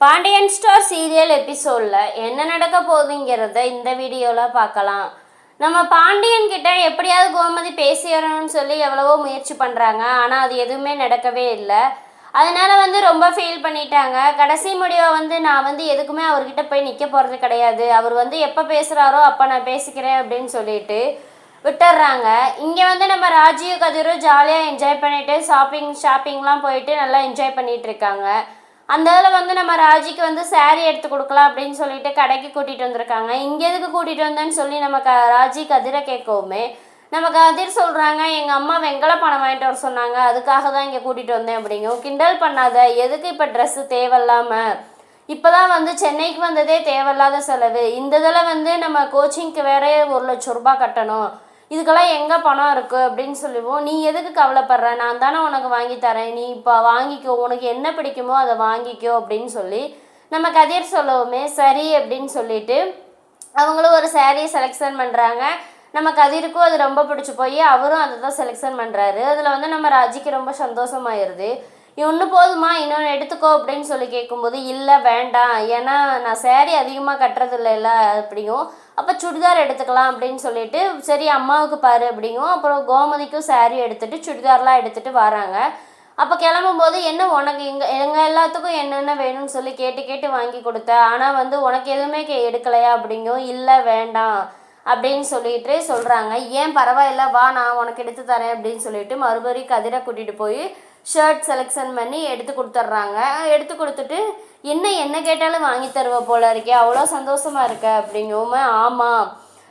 Pandian star serial எபிசோடில் என்ன நடக்க போகுதுங்கிறத இந்த வீடியோவில் பார்க்கலாம். நம்ம பாண்டியன் கிட்ட எப்படியாவது கோமதி பேசிடணும்னு சொல்லி எவ்வளவோ முயற்சி பண்ணுறாங்க ஆனால் அது எதுவுமே நடக்கவே இல்லை. அதனால வந்து ரொம்ப ஃபீல் பண்ணிட்டாங்க. கடைசி முடிவை வந்து நான் வந்து எதுக்குமே அவர்கிட்ட போய் நிற்க போகிறது கிடையாது. அவர் வந்து எப்போ பேசுகிறாரோ அப்போ நான் பேசிக்கிறேன் அப்படின்னு சொல்லிட்டு விட்டுடுறாங்க இங்கே வந்து நம்ம ராஜீவ் கதிரும் ஜாலியாக என்ஜாய் பண்ணிவிட்டு ஷாப்பிங் ஷாப்பிங்லாம் போயிட்டு நல்லா என்ஜாய் பண்ணிகிட்டு இருக்காங்க. அந்த இதில் வந்து நம்ம ராஜிக்கு வந்து சேரீ எடுத்து கொடுக்கலாம் அப்படின்னு சொல்லிட்டு கடைக்கு கூட்டிகிட்டு வந்திருக்காங்க. இங்கே எதுக்கு கூட்டிகிட்டு வந்தேன்னு சொல்லி நம்ம க ராஜி கதிரை கேட்கவுமே நம்ம கதிர் சொல்கிறாங்க எங்கள் அம்மா வெங்கல பணம் வாங்கிட்டு வர சொன்னாங்க. அதுக்காக தான் இங்கே கூட்டிகிட்டு வந்தேன் அப்படிங்கும் கிண்டல் பண்ணாத. எதுக்கு இப்போ ட்ரெஸ்ஸு தேவையில்லாமல் இப்போ தான் வந்து சென்னைக்கு வந்ததே தேவையில்லாத செலவு. இந்த இதில் வந்து நம்ம கோச்சிங்க்கு வேற ஒரு லட்ச ரூபாய் கட்டணும். இதுக்கெல்லாம் எங்கே பணம் இருக்குது அப்படின்னு சொல்லுவோம் நீ எதுக்கு கவலைப்படுற? நான் தானே உனக்கு வாங்கி தரேன். நீ இப்போ வாங்கிக்கோ. உனக்கு என்ன பிடிக்குமோ அதை வாங்கிக்கோ அப்படின்னு சொல்லி நம்ம கதிர் சொல்லவுமே சரி அப்படின்னு சொல்லிட்டு அவங்களும் ஒரு saree செலெக்ஷன் பண்ணுறாங்க நம்ம கதிருக்கும் அது ரொம்ப பிடிச்சி போய் அவரும் அதை தான் செலெக்ஷன் பண்ணுறாரு அதில் வந்து நம்ம ராஜிக்கு ரொம்ப சந்தோஷமாயிருது. ஒன்று போதுமா இன்னொன்று எடுத்துக்கோ அப்படின்னு சொல்லி கேட்கும்போது இல்லை வேண்டாம். ஏன்னா நான் சேரீ அதிகமாக கட்டுறதில்ல இல்லை அப்படிங்கும் அப்போ சுடிதார் எடுத்துக்கலாம் அப்படின்னு சொல்லிட்டு சரி அம்மாவுக்கு பாரு அப்படிங்கும் அப்புறம் கோமதிக்கும் சேரீ எடுத்துகிட்டு சுடிதார்லாம் எடுத்துகிட்டு வராங்க. அப்போ கிளம்பும்போது என்ன உனக்கு எங்கள் எங்கள் எல்லாத்துக்கும் என்னென்ன வேணும்னு சொல்லி கேட்டு கேட்டு வாங்கி கொடுத்த? ஆனால் வந்து உனக்கு எதுவுமே கே எடுக்கலையா அப்படிங்கும் இல்லை வேண்டாம் அப்படின்னு சொல்லிட்டு சொல்கிறாங்க ஏன் பரவாயில்ல வா நான் உனக்கு எடுத்து தரேன் அப்படின்னு சொல்லிட்டு மறுபடியும் கதிரை கூட்டிகிட்டு போய் ஷர்ட் செலெக்ஷன் பண்ணி எடுத்து கொடுத்துட்றாங்க. எடுத்து கொடுத்துட்டு என்ன என்ன கேட்டாலும் வாங்கி தருவ போல இருக்கே அவ்வளோ சந்தோஷமாக இருக்க? அப்படிங்கவுமே ஆமாம்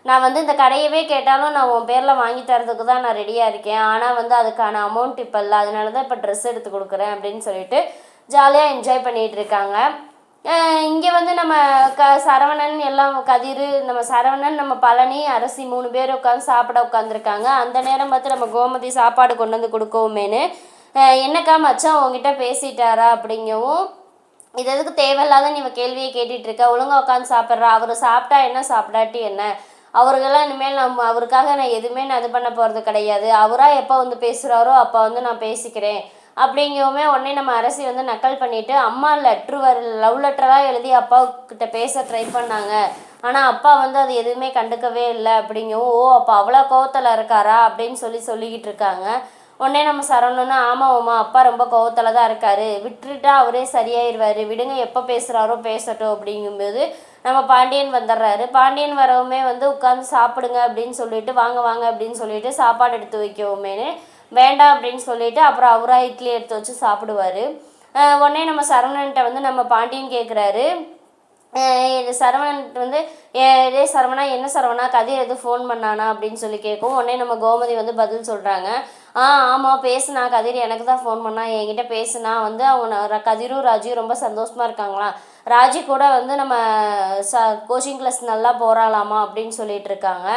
நான் வந்து இந்த கடையவே கேட்டாலும் நான் உன் பேரில் வாங்கி தரதுக்கு தான் நான் ரெடியாக இருக்கேன். ஆனால் வந்து அதுக்கான அமௌண்ட் இப்போ இல்லை. அதனால தான் இப்போ ட்ரெஸ் எடுத்து கொடுக்குறேன் அப்படின்னு சொல்லிட்டு ஜாலியாக என்ஜாய் பண்ணிகிட்டு இருக்காங்க. இங்கே வந்து நம்ம க சரவணன் எல்லாம் கதிர் நம்ம சரவணன் நம்ம பழனி அரசி மூணு பேர் உட்காந்து சாப்பிட உட்காந்துருக்காங்க அந்த நேரம் பார்த்து நம்ம கோமதி சாப்பாடு கொண்டு வந்து கொடுக்கவுமேனு என்னக்கா மச்சான் உங்ககிட்ட பேசிட்டாரா அப்படிங்கவும் இது எதுக்கு தேவையில்லாத நீ கேள்வியை கேட்டுட்டு இருக்க ஒழுங்கா உட்காந்து சாப்பிட்றா. அவர் சாப்பிட்டா என்ன சாப்பிடாட்டி என்ன? அவருக்கெல்லாம் இனிமேல் நம்ம அவருக்காக நான் எதுவுமே நான் இது பண்ண போகிறது கிடையாது. அவராக எப்போ வந்து பேசுகிறாரோ அப்போ வந்து நான் பேசிக்கிறேன். அப்படிங்கவுமே உடனே நம்ம அரசி வந்து நக்கல் பண்ணிவிட்டு அம்மா லெட்ரு வர லவ் லெட்டராக எழுதி அப்பா பேச ட்ரை பண்ணாங்க. ஆனால் அப்பா வந்து அது எதுவுமே கண்டுக்கவே இல்லை அப்படிங்கவும் ஓ அப்போ அவ்வளோ கோவத்தில் இருக்காரா அப்படின்னு சொல்லி சொல்லிக்கிட்டு இருக்காங்க. உடனே நம்ம சரவணனா ஆமாம் உமா அப்பா ரொம்ப கோவத்தில் தான் இருக்காரு. விட்டுட்டா அவரே சரியாயிருவாரு. விடுங்க எப்போ பேசுகிறாரோ பேசட்டும் அப்படிங்கும்போது நம்ம பாண்டியன் வந்துடுறாரு. பாண்டியன் வரவுமே வந்து உட்காந்து சாப்பிடுங்க அப்படின்னு சொல்லிட்டு வாங்க வாங்க அப்படின்னு சொல்லிட்டு சாப்பாடு எடுத்து வைக்கவுமேனு வேண்டாம் அப்படின்னு சொல்லிட்டு அப்புறம் அவராக இட்லி எடுத்து வச்சு சாப்பிடுவாரு. உடனே நம்ம சரவணன்ட்ட வந்து நம்ம பாண்டியன் கேட்குறாரு இது சரவணன் வந்து "ஏ- சரவணா என்ன சரவணா கதிர் எதுவும் ஃபோன் பண்ணானா அப்படின்னு சொல்லி கேட்கும் உடனே நம்ம கோமதி வந்து பதில் சொல்கிறாங்க ஆ ஆமாம் பேசுனா கதிர் எனக்கு தான் ஃபோன் பண்ணா என்கிட்ட பேசுனா வந்து அவங்க கதிரும் ராஜியும் ரொம்ப சந்தோஷமாக இருக்காங்களாம் ராஜி கூட வந்து நம்ம ச கோச்சிங் கிளாஸ் நல்லா போகிறாளாமா அப்படின்னு சொல்லிட்டு இருக்காங்க.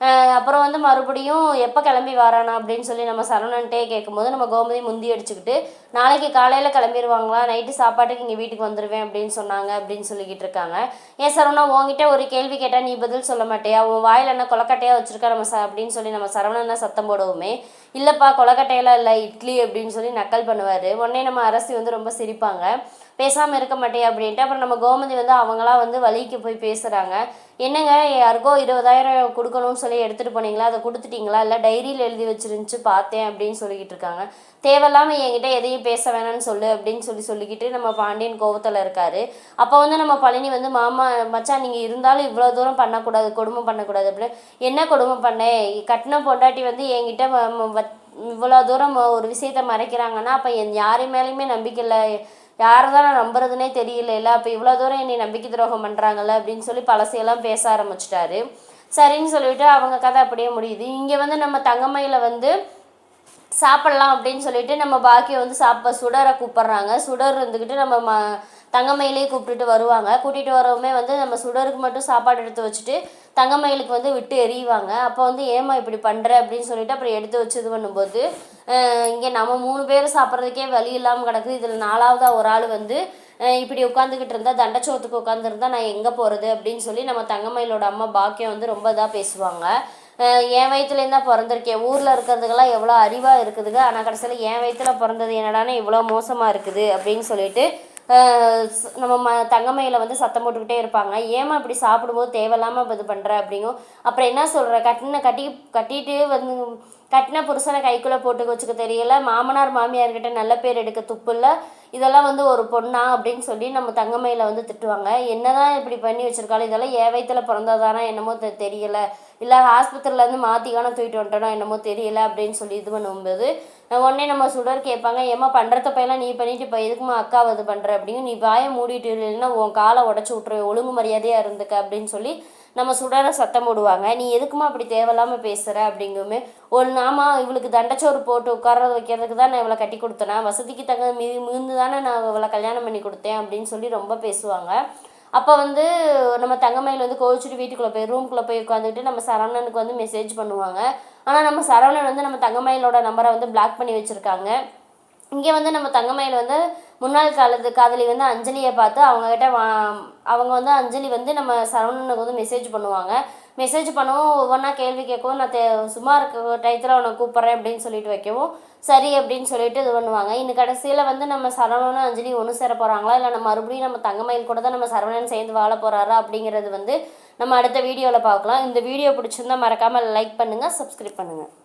அப்புறம் வந்து மறுபடியும் எப்போ கிளம்பி வரானா அப்படின்னு சொல்லி நம்ம சரவணன்ட்டே கேட்கும்போது நம்ம கோமதி முந்தி அடிச்சுக்கிட்டு நாளைக்கு காலையில் கிளம்பிடுவாங்களா நைட்டு சாப்பாட்டுக்கு இங்கே வீட்டுக்கு வந்துடுவேன் அப்படின்னு சொன்னாங்க அப்படின்னு சொல்லிக்கிட்டு இருக்காங்க. ஏன் சரவணா உங்ககிட்ட ஒரு கேள்வி கேட்டால் நீ பதில் சொல்ல மாட்டேயா? உன் வாயில் என்ன கொலக்கட்டையாக வச்சுருக்கா நம்ம ச அப்படின்னு சொல்லி நம்ம சரவணனை சத்தம் போடுவோமே இல்லைப்பா கொலக்கட்டையெல்லாம் இல்லை இட்லி அப்படின்னு சொல்லி நக்கல் பண்ணுவார். உடனே நம்ம அரசி வந்து ரொம்ப சிரிப்பாங்க. பேசாமல் இருக்க மாட்டேன் அப்படின்ட்டு. அப்புறம் நம்ம கோமதி வந்து அவங்களா வந்து வழிக்கு போய் பேசுகிறாங்க என்னங்க யாருக்கோ இருபதாயிரம் கொடுக்கணும்னு சொல்லி எடுத்துகிட்டு போனீங்களா? அதை கொடுத்துட்டீங்களா? இல்லை டைரியில் எழுதி வச்சிருந்துச்சு பார்த்தேன் அப்படின்னு சொல்லிக்கிட்டு இருக்காங்க. தேவையில்லாமல் என்கிட்ட எதையும் பேச வேணாம்னு சொல்லு அப்படின்னு சொல்லி சொல்லிக்கிட்டு நம்ம பாண்டியன் கோவத்தில் இருக்காரு. அப்போ வந்து நம்ம பழனி வந்து மாமா மச்சான் நீங்கள் இருந்தாலும் இவ்வளோ தூரம் பண்ணக்கூடாது கொடுமை பண்ணக்கூடாது அப்படின்னு. என்ன கொடுமை பண்ணேன் கட்டின பொண்டாட்டி வந்து என்கிட்ட வத்- இவ்வளோ தூரம் ஒரு விஷயத்த மறைக்கிறாங்கன்னா அப்போ என் யாரு மேலேயுமே நம்பிக்கை இல்லை. யாரை தான் நான் நம்புறதுனே தெரியல அப்போ இவ்வளோ தூரம் என்னை நம்பிக்கை துரோகம் பண்ணுறாங்கல்ல அப்படின்னு சொல்லி பழசையெல்லாம் பேச ஆரம்பிச்சிட்டாரு. சரின்னு சொல்லிட்டு அவங்க கதை அப்படியே முடியுது. இங்கே வந்து நம்ம தங்கமயில வந்து சாப்பிட்லாம் அப்படின்னு சொல்லிட்டு நம்ம பாக்கியை வந்து சாப்ப சுடரை கூப்பிட்றாங்க. சுடர் இருந்துக்கிட்டு நம்ம ம தங்கமயிலே கூப்பிட்டுட்டு வருவாங்க. கூட்டிகிட்டு வரவுமே வந்து நம்ம சுடருக்கு மட்டும் சாப்பாடு எடுத்து வச்சுட்டு தங்கமயிலுக்கு வந்து விட்டு எறிவாங்க. அப்போ வந்து ஏமா இப்படி பண்ணுற அப்படின்னு சொல்லிட்டு அப்புறம் எடுத்து வச்சு இது பண்ணும்போது இங்கே நம்ம மூணு பேர் சாப்பிட்றதுக்கே வழி இல்லாமல் கிடக்குது. இதில் நாலாவதாக ஒரு ஆள் வந்து இப்படி உட்காந்துக்கிட்டு இருந்தால் தண்டச்சோத்துக்கு உட்காந்துருந்தா நான் எங்கே போகிறது அப்படின்னு சொல்லி நம்ம தங்கமயிலோட அம்மா பாக்கியம் வந்து ரொம்ப இதாக பேசுவாங்க. என் வயிற்றுலேருந்து தான் பிறந்திருக்கேன் ஊரில் இருக்கிறதுக்கெல்லாம் எவ்வளோ அறிவாக இருக்குதுங்க. ஆனால் கடைசியில் என் வயிற்றுல பிறந்தது என்னடானே இவ்வளோ மோசமாக இருக்குது அப்படின்னு சொல்லிட்டு நம்ம ம தங்கமையில் வந்து சத்தம் போட்டுக்கிட்டே இருப்பாங்க. ஏமா இப்படி சாப்பிடும்போது தேவையில்லாமல் இது பண்ணுற அப்படிங்கும். அப்புறம் என்ன சொல்கிற கட்டின கட்டி கட்டிட்டு வந்து கட்டின புருஷனை கைக்குள்ளே போட்டு வச்சுக்க தெரியல. மாமனார் மாமியார்கிட்ட நல்ல பேர் எடுக்க துப்புல இதெல்லாம் வந்து ஒரு பொண்ணா அப்படின்னு சொல்லி நம்ம தங்கமையில் வந்து திட்டுவாங்க. என்னதான் இப்படி பண்ணி வச்சுருக்காலும் இதெல்லாம் ஏ பிறந்ததானா என்னமோ தெரியல. இல்லை ஹாஸ்பத்திரிலேருந்து மாற்றிக்கான தூக்கிட்டு வந்துட்டோம் என்னமோ தெரியல அப்படின்னு சொல்லி இது பண்ணும்போது உடனே நம்ம சுடர் கேட்பாங்க ஏம்மா பண்ணுறத பையெல்லாம் நீ பண்ணிட்டு இப்போ எதுக்குமா அக்காவை இது பண்ணுற அப்படின்னு நீ வாயை மூடிட்டு இல்லைன்னா உன் காலை உடச்சி விட்ரு ஒழுங்கு மரியாதையாக இருந்துக்க அப்படின்னு சொல்லி நம்ம சுடரை சத்தம் போடுவாங்க. நீ எதுக்குமா அப்படி தேவையில்லாமல் பேசுகிற அப்படிங்குமே. ஒரு நாமா இவளுக்கு தண்டச்சோறு போட்டு உட்கார வைக்கிறதுக்கு தான் நான் இவளை கட்டி கொடுத்தேனா? வசதிக்கு தங்க மீ மிகுந்து தானே நான் இவளை கல்யாணம் பண்ணி கொடுத்தேன் அப்படின்னு சொல்லி ரொம்ப பேசுவாங்க. அப்போ வந்து நம்ம தங்கமயில் வந்து கோவிச்சுட்டு வீட்டுக்குள்ளே போய் ரூம்குள்ளே போய் உட்காந்துக்கிட்டு நம்ம சரவணனுக்கு வந்து மெசேஜ் பண்ணுவாங்க. ஆனால் நம்ம சரவணன் வந்து நம்ம தங்கமயிலோட நம்பரை வந்து பிளாக் பண்ணி வச்சுருக்காங்க. இங்கே வந்து நம்ம தங்கமயில் வந்து முன்னாள் காலத்து காதலி வந்து அஞ்சலியை பார்த்து அவங்கக்கிட்ட வா அவங்க வந்து அஞ்சலி வந்து நம்ம சரவணனுக்கு வந்து மெசேஜ் பண்ணுவாங்க. மெசேஜ் பண்ணவும் ஒவ்வொன்றா கேள்வி கேட்கவும் நான் தே சும்மா இருக்க டயத்தில் அவனை கூப்பிட்றேன் அப்படின்னு சொல்லிட்டு வைக்கவும் சரி அப்படின்னு சொல்லிட்டு இது பண்ணுவாங்க. இன்னும் கடைசியில் வந்து நம்ம சரவணனும் அஞ்சலி ஒன்று சேர போகிறாங்களா இல்லை நம்ம மறுபடியும் நம்ம தங்கமயில் கூட தான் நம்ம சரவணன் சேர்ந்து வாழ போகிறாரா அப்படிங்கிறது வந்து நம்ம அடுத்த வீடியோவில் பார்க்கலாம். இந்த வீடியோ பிடிச்சிருந்தா மறக்காமல் லைக் பண்ணுங்கள் சப்ஸ்கிரைப் பண்ணுங்கள்